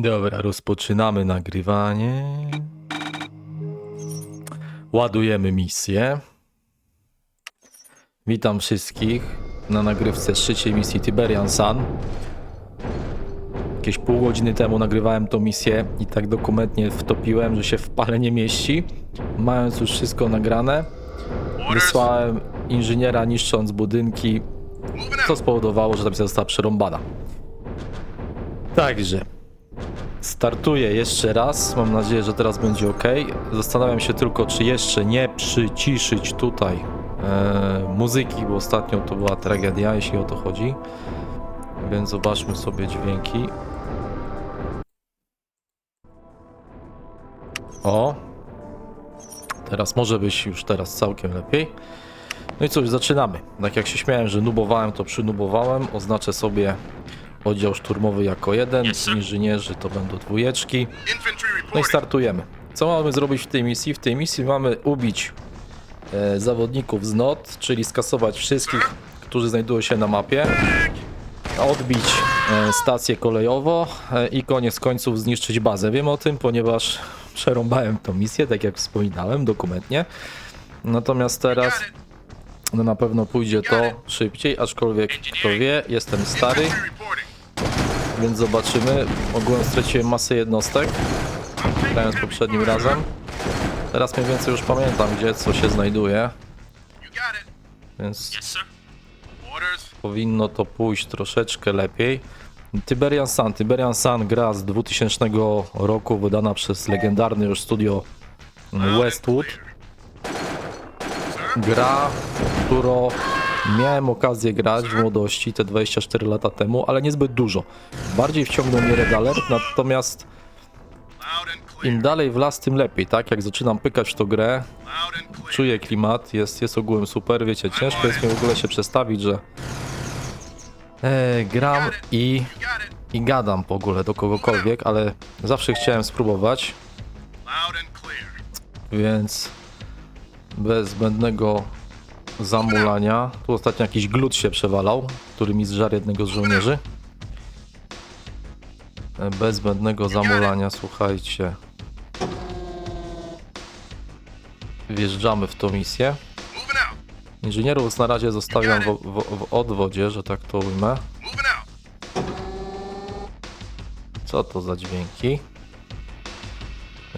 Dobra, rozpoczynamy nagrywanie. Ładujemy misję. Witam wszystkich na nagrywce trzeciej misji Tiberian Sun. Jakieś pół godziny temu nagrywałem tą misję i tak dokumentnie wtopiłem, że się w pale nie mieści. Mając już wszystko nagrane, wysłałem inżyniera niszcząc budynki, co spowodowało, że ta misja została przerąbana. Także Startuję jeszcze raz. Mam nadzieję, że teraz będzie ok. Zastanawiam się tylko, czy jeszcze nie przyciszyć tutaj e, muzyki, bo ostatnio to była tragedia, jeśli o to chodzi. Więc zobaczmy sobie dźwięki. O! Teraz może być już teraz całkiem lepiej. No i cóż, zaczynamy. Tak jak się śmiałem, że nubowałem, to przynubowałem. Oznaczę sobie oddział szturmowy jako jeden, inżynierzy to będą dwójeczki. No i startujemy. Co mamy zrobić w tej misji? W tej misji mamy ubić e, zawodników z NOT, czyli skasować wszystkich, którzy znajdują się na mapie, odbić e, stację kolejową e, i koniec końców zniszczyć bazę. Wiem o tym, ponieważ przerąbałem tą misję, tak jak wspominałem, dokumentnie. Natomiast teraz no, na pewno pójdzie to szybciej, aczkolwiek kto wie, jestem stary. Więc zobaczymy. Ogółem straciłem masę jednostek grając poprzednim razem. Teraz mniej więcej już pamiętam, gdzie co się znajduje, więc powinno to pójść troszeczkę lepiej. Tiberian Sun. Tiberian Sun gra z 2000 roku, wydana przez legendarny już studio Westwood. Gra, którą miałem okazję grać w młodości, te 24 lata temu, ale niezbyt dużo. Bardziej wciągnął mnie Red Alert, natomiast im dalej w las, tym lepiej, tak? Jak zaczynam pykać w tą grę, czuję klimat, jest, jest ogółem super, wiecie, ciężko jest mi w ogóle się przestawić, że e, gram i, i gadam w ogóle do kogokolwiek, ale zawsze chciałem spróbować, więc bez zbędnego zamulania, tu ostatnio jakiś glut się przewalał, który mi zżarł jednego z żołnierzy. Bez zbędnego zamulania, słuchajcie. Wjeżdżamy w tą misję. Inżynierów na razie zostawiam w, w, w odwodzie, że tak to ujmę. Co to za dźwięki?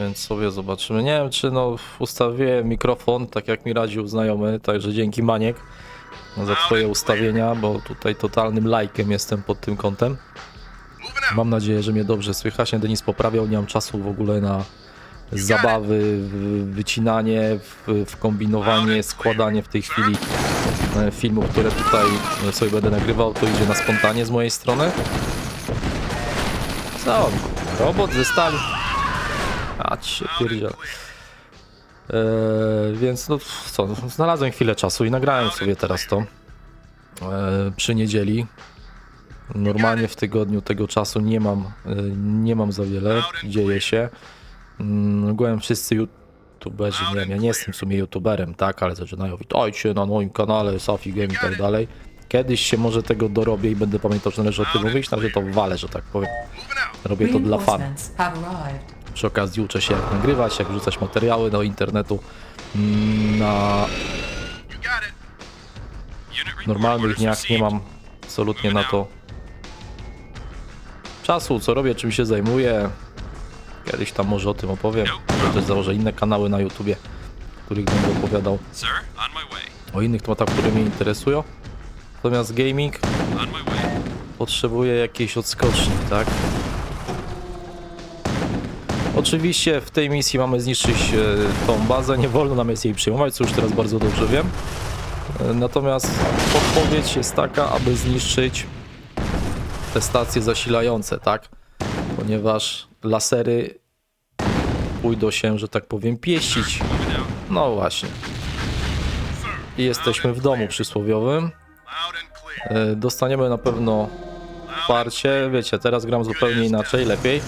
Więc sobie zobaczymy. Nie wiem, czy no ustawiłem mikrofon, tak jak mi radził znajomy, także dzięki Maniek za twoje ustawienia, bo tutaj totalnym lajkiem jestem pod tym kątem. Mam nadzieję, że mnie dobrze słychać. Nie Denis poprawiał, nie mam czasu w ogóle na zabawy, wycinanie, w, w kombinowanie, składanie w tej chwili e, filmów, które tutaj sobie będę nagrywał, to idzie na spontanie z mojej strony. Co? Robot ze? Się pierdziel. Eee, więc no co, no, znalazłem chwilę czasu i nagrałem sobie teraz to eee, przy niedzieli. Normalnie w tygodniu tego czasu nie mam, e, nie mam za wiele, dzieje się. Mm, Ogółem wszyscy youtuberzy, nie wiem, ja nie jestem w sumie youtuberem, tak, ale zaczynają, witajcie na moim kanale, Safi Game i tak dalej. Kiedyś się może tego dorobię i będę pamiętał, że należy o tym mówić, na razie to walę, że tak powiem. Robię to dla fanów. Przy okazji uczę się jak nagrywać, jak wrzucać materiały do internetu mm, na normalnych dniach nie mam absolutnie na to czasu, co robię, czym się zajmuję. Kiedyś tam może o tym opowiem. Też założę inne kanały na YouTubie, których będę opowiadał o innych tematach, które mnie interesują. Natomiast gaming potrzebuje jakiejś odskoczni, tak? Oczywiście w tej misji mamy zniszczyć e, tą bazę, nie wolno nam jest jej przyjmować, co już teraz bardzo dobrze wiem. E, Natomiast podpowiedź jest taka, aby zniszczyć te stacje zasilające, tak? Ponieważ lasery pójdą się, że tak powiem, pieścić. No właśnie. I jesteśmy w domu przysłowiowym. E, Dostaniemy na pewno wsparcie. Wiecie, teraz gram zupełnie inaczej, lepiej.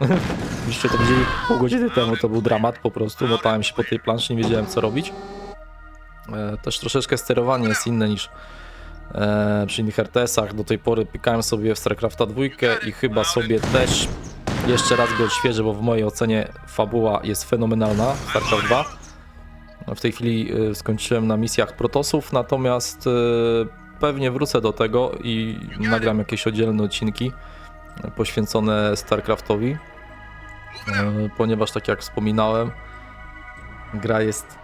Byście to widzieli pół godziny temu, to był dramat po prostu. Motałem się po tej planszy, nie wiedziałem co robić. E, Też troszeczkę sterowanie jest inne niż e, przy innych RTS-ach. Do tej pory pykałem sobie w StarCrafta 2 i chyba sobie też jeszcze raz go odświeżę, bo w mojej ocenie fabuła jest fenomenalna w StarCraft 2. W tej chwili y, skończyłem na misjach Protosów, natomiast pewnie wrócę do tego i nagram jakieś oddzielne odcinki poświęcone StarCraftowi, ponieważ tak jak wspominałem, gra jest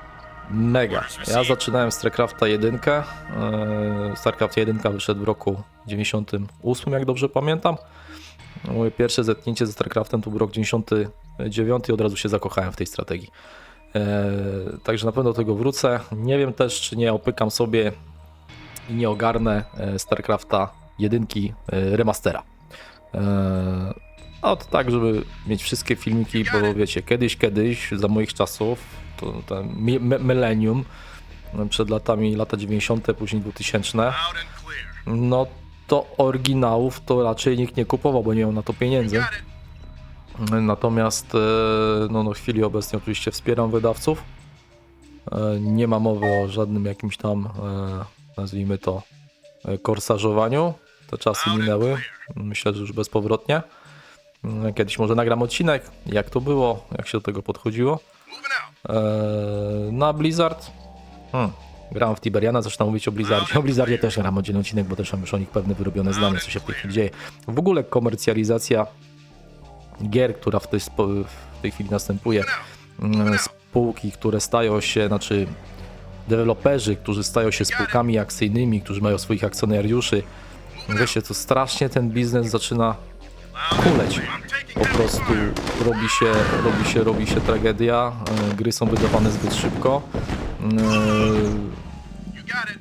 mega. Ja zaczynałem StarCrafta 1, y, StarCraft 1 wyszedł w roku 98, jak dobrze pamiętam. Moje pierwsze zetknięcie ze StarCraftem to był rok 99 i od razu się zakochałem w tej strategii. E, także na pewno do tego wrócę. Nie wiem też, czy nie opykam sobie i nie ogarnę e, StarCrafta 1 e, remastera. A to tak, żeby mieć wszystkie filmiki, bo wiecie, kiedyś, kiedyś, za moich czasów, to ten mi- me- millennium, no, przed latami, lata 90., później 2000, Loud and clear. no to oryginałów to raczej nikt nie kupował, bo nie miał na to pieniędzy. Natomiast e, no, no, w chwili obecnej oczywiście wspieram wydawców. E, Nie ma mowy o żadnym jakimś tam, e, nazwijmy to, korsażowaniu. Te czasy minęły. Myślę, że już bezpowrotnie. Mm, Kiedyś może nagram odcinek, jak to było, jak się do tego podchodziło. Moving out. E, Na Blizzard. Hmm. Grałem w Tiberiana, zresztą mówić o Blizzardzie. O Blizzardzie też gram oddzielny odcinek, bo też mam już o nich pewne wyrobione zdanie, co się w tej chwili dzieje. W ogóle komercjalizacja gier, która w tej, w tej chwili następuje, mm, spółki, które stają się, znaczy deweloperzy, którzy stają się spółkami akcyjnymi, którzy mają swoich akcjonariuszy. Wiecie, to strasznie ten biznes zaczyna kuleć. Po prostu robi się, robi się, robi się tragedia, e, gry są wydawane zbyt szybko.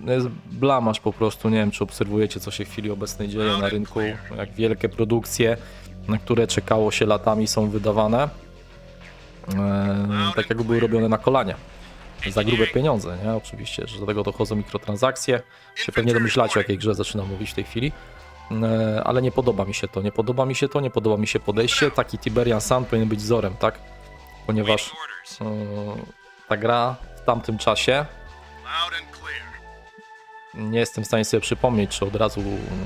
E, jest blamasz po prostu, nie wiem czy obserwujecie co się w chwili obecnej dzieje na rynku, jak wielkie produkcje, na które czekało się latami są wydawane, e, tak jakby były robione na kolanie. Za grube pieniądze, nie? Oczywiście, że do tego dochodzą mikrotransakcje. Się pewnie domyślacie, o jakiej grze zaczynam mówić w tej chwili. E, Ale nie podoba mi się to, nie podoba mi się to, nie podoba mi się podejście. Taki Tiberian Sun powinien być wzorem, tak? Ponieważ e, ta gra w tamtym czasie nie jestem w stanie sobie przypomnieć, czy od razu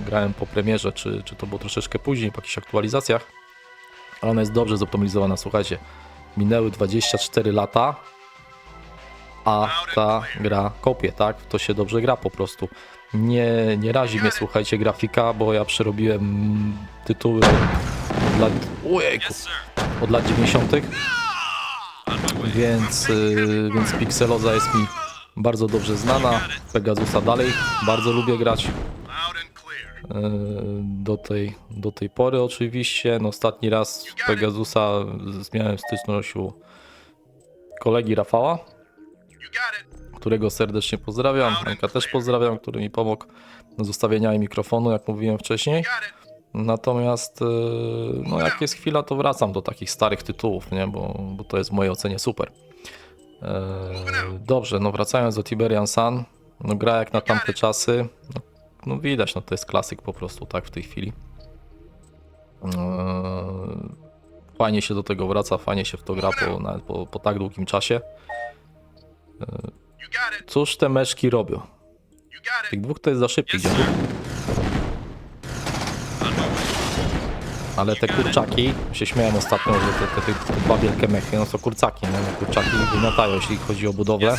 grałem po premierze, czy, czy to było troszeczkę później, po jakichś aktualizacjach, ale ona jest dobrze zoptymalizowana. Słuchajcie, minęły 24 lata, a ta gra kopie, tak? To się dobrze gra po prostu. Nie, nie razi mnie, słuchajcie, grafika, bo ja przerobiłem tytuły od lat, ojejku, od lat 90., On my way. więc, y, więc Pixeloza jest mi bardzo dobrze znana. Pegasusa dalej bardzo lubię grać. E, do tej, do tej pory oczywiście. No, ostatni raz Pegasusa miałem styczność u kolegi Rafała. Którego serdecznie pozdrawiam. Anka też pozdrawiam, który mi pomógł z ustawieniami mikrofonu, jak mówiłem wcześniej. Natomiast e, no, jak jest chwila, to wracam do takich starych tytułów, nie? Bo, bo to jest w mojej ocenie super. E, dobrze, no wracając do Tiberian Sun, no gra jak na tamte czasy, no, no widać, no to jest klasyk po prostu, tak, w tej chwili. E, fajnie się do tego wraca, fajnie się w to gra po, po, po tak długim czasie. Cóż te meszki robią? Tych dwóch to jest za my way. Ale te kurczaki, się śmiałem ostatnio, że te, te, te, te dwa wielkie mechy, no to kurczaki, nie? No, kurczaki wymiatają, jeśli chodzi o budowlę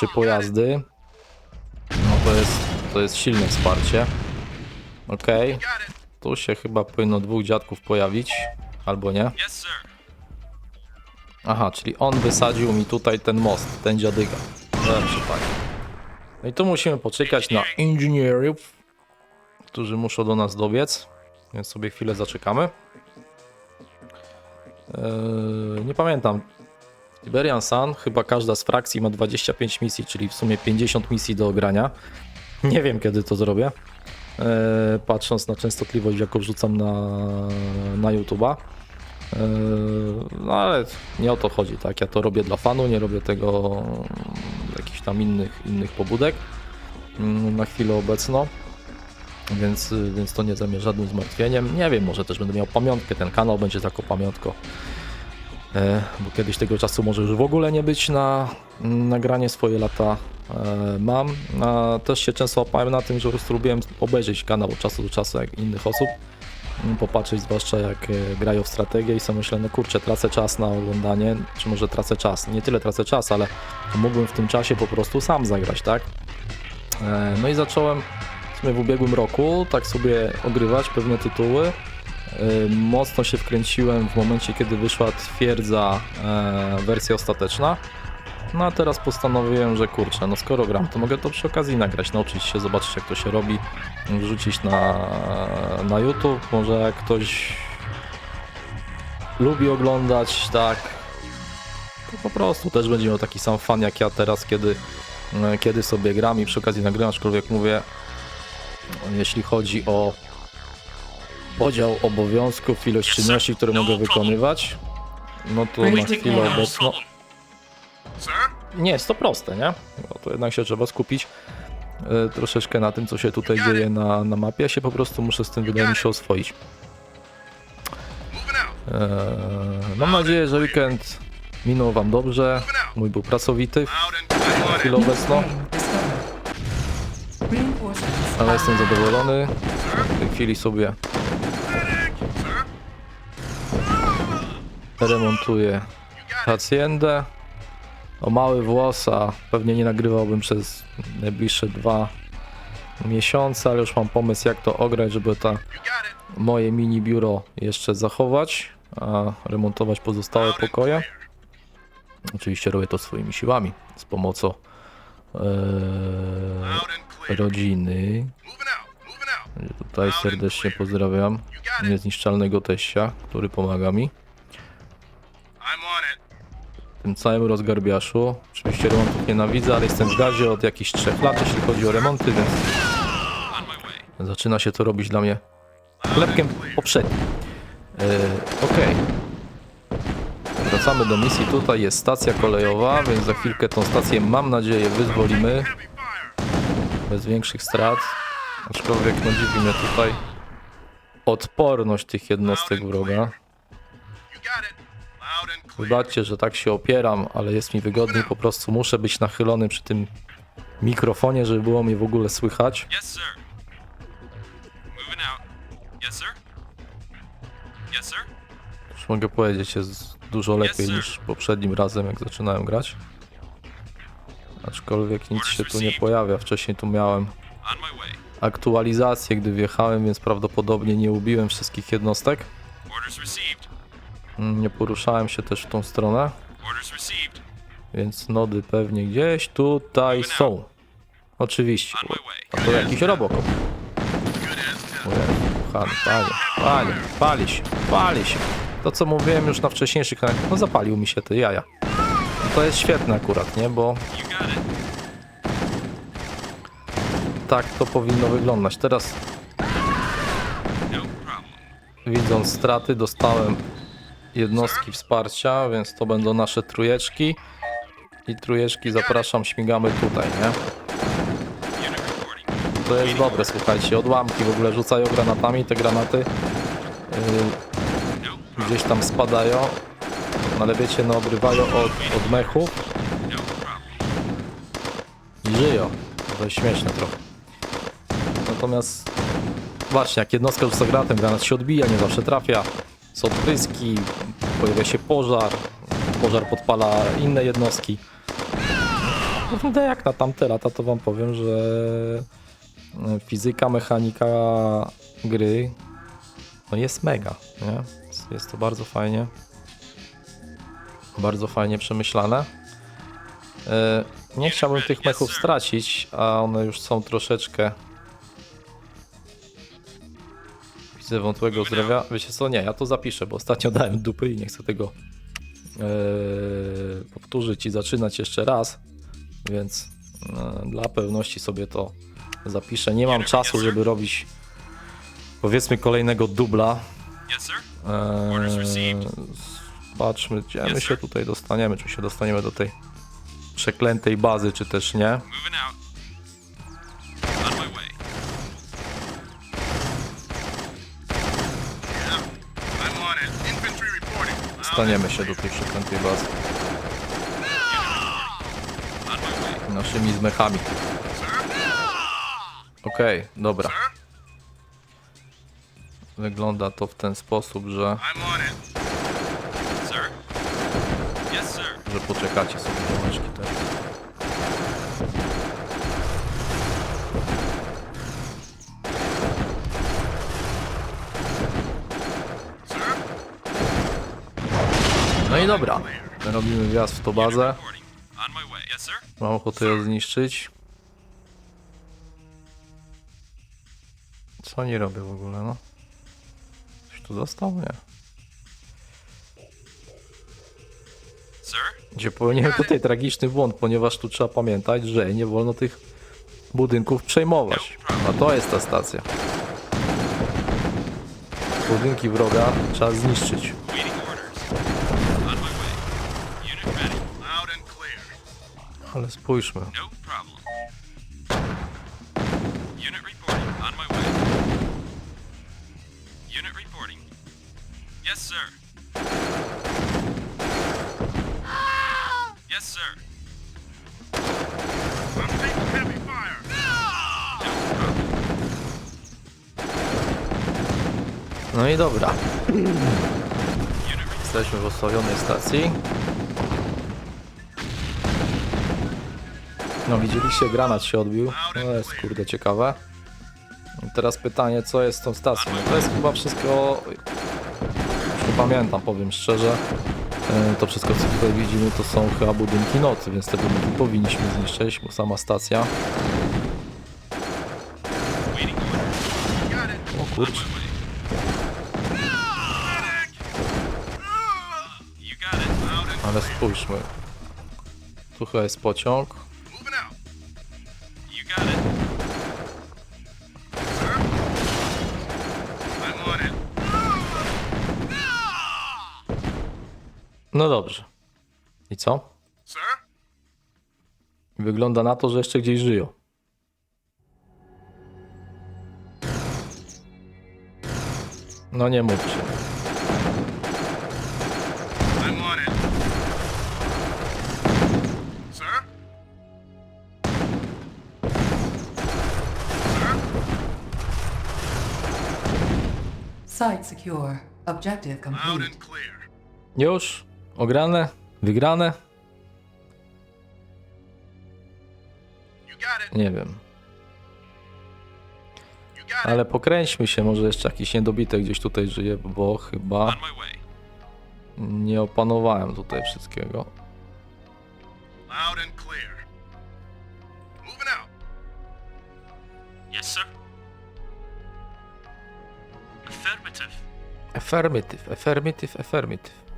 czy pojazdy. No to jest, to jest silne wsparcie. Okej, it. tu się chyba powinno dwóch dziadków pojawić, albo nie. Aha, czyli on wysadził mi tutaj ten most, ten dziadyga. Dobrze, tak. No i tu musimy poczekać na inżynierów, którzy muszą do nas dobiec, więc sobie chwilę zaczekamy. Eee, nie pamiętam. Tiberian Sun, chyba każda z frakcji ma 25 misji, czyli w sumie 50 misji do ogrania. Nie wiem kiedy to zrobię. Eee, patrząc na częstotliwość, jaką wrzucam na, na YouTube'a. Eee, No ale nie o to chodzi, tak? Ja to robię dla fanu, nie robię tego z jakichś tam innych, innych pobudek mm, na chwilę obecną. Więc, więc to nie zajmie żadnym zmartwieniem. Nie wiem, może też będę miał pamiątkę, ten kanał będzie taką pamiątką. E, bo kiedyś tego czasu może już w ogóle nie być na mm, nagranie swoje lata e, mam. A też się często łapałem na tym, że po prostu lubiłem obejrzeć kanał od czasu do czasu jak innych osób. Popatrzeć, zwłaszcza jak e, grają w strategię i sobie myślę, no kurczę, tracę czas na oglądanie, czy może tracę czas, nie tyle tracę czas, ale mógłbym w tym czasie po prostu sam zagrać, tak? E, No i zacząłem w sumie w ubiegłym roku tak sobie ogrywać pewne tytuły. E, Mocno się wkręciłem w momencie, kiedy wyszła twierdza wersja ostateczna. No a teraz postanowiłem, że kurczę, no skoro gram, to mogę to przy okazji nagrać, nauczyć się, zobaczyć jak to się robi, wrzucić na, na YouTube, może jak ktoś lubi oglądać, tak, to po prostu też będzie miał taki sam fan jak ja teraz, kiedy, kiedy sobie gram i przy okazji nagrywam, aczkolwiek mówię, jeśli chodzi o podział obowiązków, ilość czynności, które mogę wykonywać, no to na chwilę No obecną... Nie jest to proste, nie? No to jednak się trzeba skupić e, troszeczkę na tym, co się tutaj dzieje na, na mapie. Ja się po prostu muszę z tym, wydaje mi się, oswoić. E, mam nadzieję, że weekend minął Wam dobrze. Mój był pracowity w chwilę obecną, ale jestem zadowolony. W tej chwili sobie remontuję haciendę. O mały włos, a pewnie nie nagrywałbym przez najbliższe dwa miesiące, ale już mam pomysł jak to ograć, żeby ta moje mini biuro jeszcze zachować, a remontować pozostałe pokoje. Oczywiście robię to swoimi siłami, z pomocą e, clear. rodziny. Tutaj serdecznie pozdrawiam niezniszczalnego teścia, który pomaga mi. Tym całym rozgarbiaszu. Oczywiście remontów nienawidzę, ale jestem w gazie od jakichś trzech lat, jeśli chodzi o remonty, więc zaczyna się to robić dla mnie chlebkiem poprzednim. E, Okej. Wracamy do misji. Tutaj jest stacja kolejowa, więc za chwilkę tą stację mam nadzieję wyzwolimy bez większych strat. Aczkolwiek no dziwi mnie tutaj odporność tych jednostek wroga. Wybaczcie, że tak się opieram, ale jest mi wygodniej, po prostu muszę być nachylony przy tym mikrofonie, żeby było mnie w ogóle słychać. Yes, sir. Moving out. Yes, sir. Yes, sir. Już mogę powiedzieć, jest dużo lepiej niż poprzednim razem, jak zaczynałem grać. Aczkolwiek nic się tu nie pojawia. Wcześniej tu miałem aktualizację, gdy wjechałem, więc prawdopodobnie nie ubiłem wszystkich jednostek. Orders received. Nie poruszałem się też w tą stronę, więc nody pewnie gdzieś tutaj są. Oczywiście. A to jakiś robokop. O Jezu, kochany, pali, się, pali się. To co mówiłem już na wcześniejszych kanałach, no zapalił mi się te jaja. No to jest świetne akurat, nie? Bo tak to powinno wyglądać. Teraz widząc straty dostałem jednostki wsparcia, więc to będą nasze trujeczki. I trujeczki zapraszam, śmigamy tutaj, nie? To jest dobre, słuchajcie, odłamki w ogóle rzucają granatami, te granaty yy, gdzieś tam spadają, ale wiecie, no obrywają od, od problem. i żyją. To jest śmieszne trochę. Natomiast właśnie, jak jednostka rzuca granatem, granat się odbija, nie zawsze trafia. Są odpryski, pojawia się pożar, pożar podpala inne jednostki. No jak na tamte lata, to wam powiem, że e, fizyka, mechanika gry no jest mega, nie? Jest- Jest to bardzo fajnie. Bardzo fajnie przemyślane. E, Nie chciałbym tych mechów stracić, a one już są troszeczkę. Widzę wątłego zdrowia. Wiecie co? Nie, ja to zapiszę, bo ostatnio dałem dupy i nie chcę tego e, powtórzyć i zaczynać jeszcze raz. Więc e, dla pewności sobie to zapiszę. Nie mam czasu, żeby robić powiedzmy kolejnego dubla. Eee, Patrzmy, gdzie my się tutaj dostaniemy, czy się dostaniemy do tej przeklętej bazy, czy też nie. Reporting. Loud Staniemy się do tej przeklętej bazy naszymi zmechami. Okej, dobra. Sir? wygląda to w ten sposób, że, że poczekacie sobie domeczki teraz. No i dobra, robimy wjazd w tą bazę. Mam ochotę ją zniszczyć. Co oni robią w ogóle, no? Coś tu został? Nie. Gdzie popełniłem tutaj tragiczny błąd, ponieważ tu trzeba pamiętać, że nie wolno tych budynków przejmować. A to jest ta stacja. Budynki wroga trzeba zniszczyć. Ale spójrzmy. No problem. Unit reporting. On my way. Unit reporting. Yes, sir. Yes, sir. I'm taking heavy fire. No. No i dobra. Jesteśmy w ostawionej stacji. No widzieliście, granat się odbił. To jest kurde ciekawe. I teraz pytanie, co jest z tą stacją? No to jest chyba wszystko... Już nie pamiętam, powiem szczerze. E, To wszystko, co tutaj widzimy, to są chyba budynki nocy, więc te budynki powinniśmy zniszczyć, bo sama stacja... O kurczę. Ale spójrzmy. Tu chyba jest pociąg. No dobrze. I co? Sir? Wygląda na to, że jeszcze gdzieś żyją. No nie mówcie. I'm on it. Sir? Sir? Site secure. Objective Loud complete. and clear. Już? Ograne? Wygrane? Nie wiem. Ale pokręćmy się, może jeszcze jakiś niedobitek gdzieś tutaj żyje, bo chyba nie opanowałem tutaj wszystkiego. Affirmative. Affirmative, affirmative, affirmative.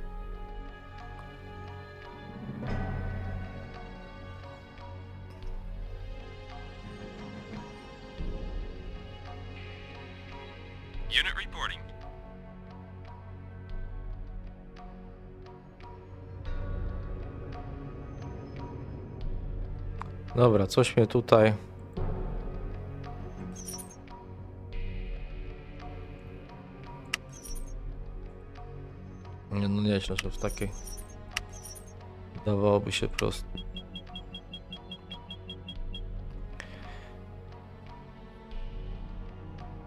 Dobra, coś mnie tutaj... Nie, no nieźle, że w takiej... Dawałoby się prosto.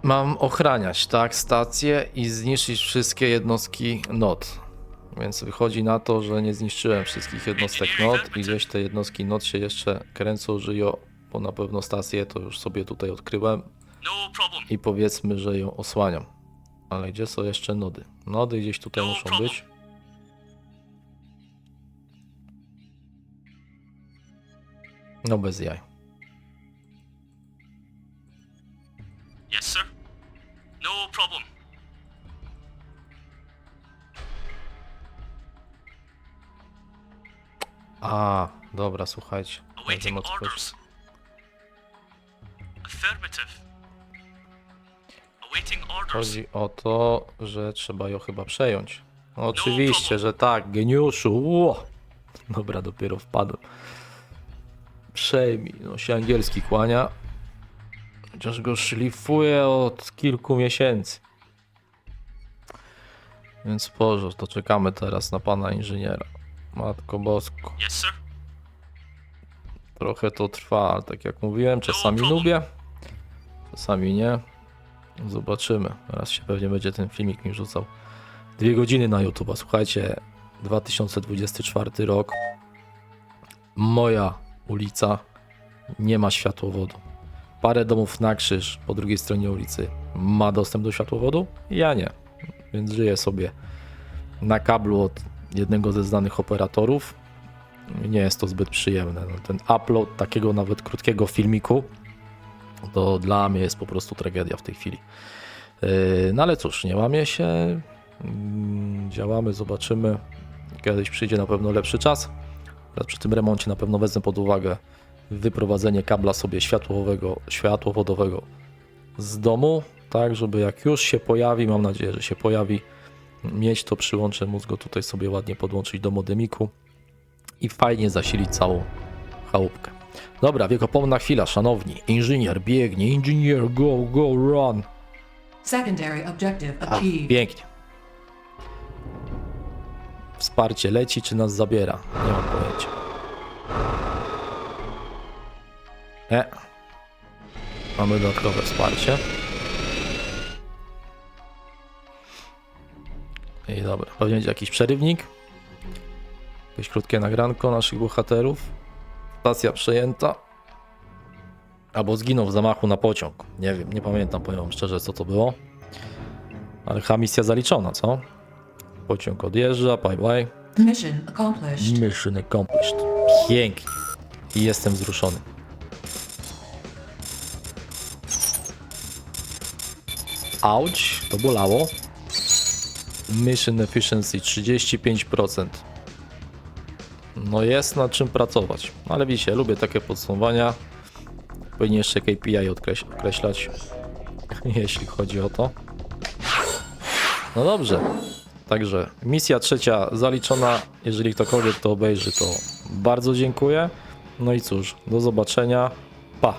Mam ochraniać, tak, stację i zniszczyć wszystkie jednostki NOT. Więc wychodzi na to, że nie zniszczyłem wszystkich jednostek NOT i gdzieś te jednostki NOT się jeszcze kręcą, żyją, bo na pewno stację to już sobie tutaj odkryłem No i powiedzmy, że ją osłaniam. Ale gdzie są jeszcze nody? Nody gdzieś tutaj No muszą być. No bez jaj. Yes, sir. No problem. A, dobra, słuchajcie. Awaiting orders. Affirmative. Awaiting orders. Chodzi o to, że trzeba ją chyba przejąć. No, oczywiście, że tak, geniuszu. Ło! Dobra, dopiero wpadłem. Przejmij. No się angielski kłania. Chociaż go szlifuję od kilku miesięcy. Więc Boże, to czekamy teraz na pana inżyniera. Matko Bosko. Yes, sir. Trochę to trwa, ale tak jak mówiłem, czasami problem. lubię, czasami nie. Zobaczymy. Teraz się pewnie będzie ten filmik mi rzucał. Dwie godziny na YouTube. Słuchajcie, 2024 rok. Moja ulica nie ma światłowodu. Parę domów na krzyż po drugiej stronie ulicy ma dostęp do światłowodu. Ja nie. Więc żyję sobie na kablu od jednego ze znanych operatorów. Nie jest to zbyt przyjemne. No, ten upload takiego nawet krótkiego filmiku to dla mnie jest po prostu tragedia w tej chwili. Yy, No ale cóż, nie łamie się. Mm, Działamy, zobaczymy. Kiedyś przyjdzie na pewno lepszy czas. Teraz przy tym remoncie na pewno wezmę pod uwagę wyprowadzenie kabla sobie światłowego, światłowodowego z domu, tak żeby jak już się pojawi, mam nadzieję, że się pojawi, mieć to przyłącze, móc go tutaj sobie ładnie podłączyć do modemiku i fajnie zasilić całą chałupkę. Dobra, wiekopomna chwila, szanowni. Inżynier biegnie, inżynier, go, go, run. Secondary objective A, achieved. pięknie. Wsparcie leci, czy nas zabiera? Nie mam pojęcia. Nie. Mamy dodatkowe wsparcie. I dobra, pewnie będzie jakiś przerywnik. Jakieś krótkie nagranko naszych bohaterów. Stacja przejęta. Albo zginął w zamachu na pociąg. Nie wiem, nie pamiętam, powiem wam szczerze, co to było. Ale chyba misja zaliczona, co? Pociąg odjeżdża, bye bye. Mission accomplished. Mission accomplished. Pięknie. I jestem wzruszony. Ouch, to bolało. Mission efficiency 35%. No jest nad czym pracować. Ale widzicie, lubię takie podsumowania. Powinien jeszcze KPI odkreś- określać, jeśli chodzi o to. No dobrze. Także misja trzecia zaliczona. Jeżeli ktokolwiek to obejrzy, to bardzo dziękuję. No i cóż, do zobaczenia. Pa.